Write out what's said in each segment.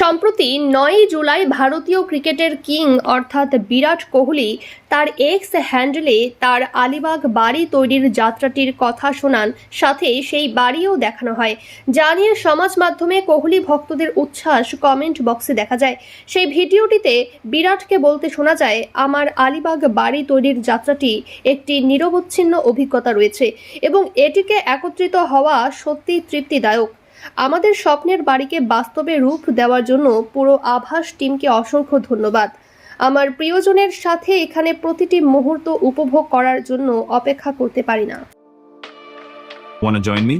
সম্প্রতি নয়ই জুলাই ভারতীয় ক্রিকেটের কিং অর্থাৎ বিরাট কোহলি তার এক্স হ্যান্ডেলে তার আলিবাগ বাড়ি তৈরির যাত্রাটির কথা শোনান, সাথে সেই বাড়িও দেখানো হয়। যা নিয়ে সমাজ মাধ্যমে কোহলি ভক্তদের উচ্ছ্বাস কমেন্ট বক্সে দেখা যায়। সেই ভিডিওটিতে বিরাটকে বলতে শোনা যায়, আমার আলিবাগ বাড়ি তৈরির যাত্রাটি একটি নিরবচ্ছিন্ন অভিজ্ঞতা রয়েছে এবং এটিকে একত্রিত হওয়া সত্যি তৃপ্তিদায়ক। আমাদের স্বপ্নের বাড়িকে বাস্তবে রূপ দেওয়ার জন্য পুরো আভাস টিমকে অসংখ্য ধন্যবাদ আমার প্রিয়জনের সাথে এখানে প্রতিটি মুহূর্ত উপভোগ করার জন্য অপেক্ষা করতে পারি না Want to join me?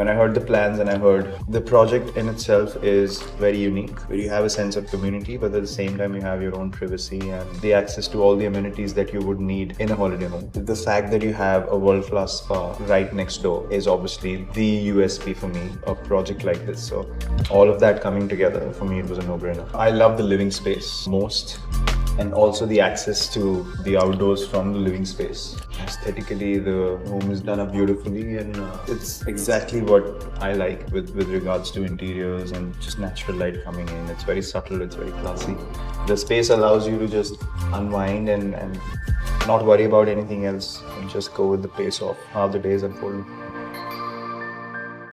When I heard the plans and I heard the project in itself is very unique, where you have a sense of community, but at the same time you have your own privacy and the access to all the amenities that you would need in a holiday home. The fact that you have a world-class spa right next door is obviously the USP for me, a project like this. So all of that coming together, for me it was a no-brainer. I love the living space most and also the access to the outdoors from the living space. Aesthetically, the home is done up beautifully, and uh, it's exactly what I like with, with regards to interiors and just natural light coming in. It's very subtle, it's very classy. The space allows you to just unwind and, and not worry about anything else and just go with the pace of how the days unfold.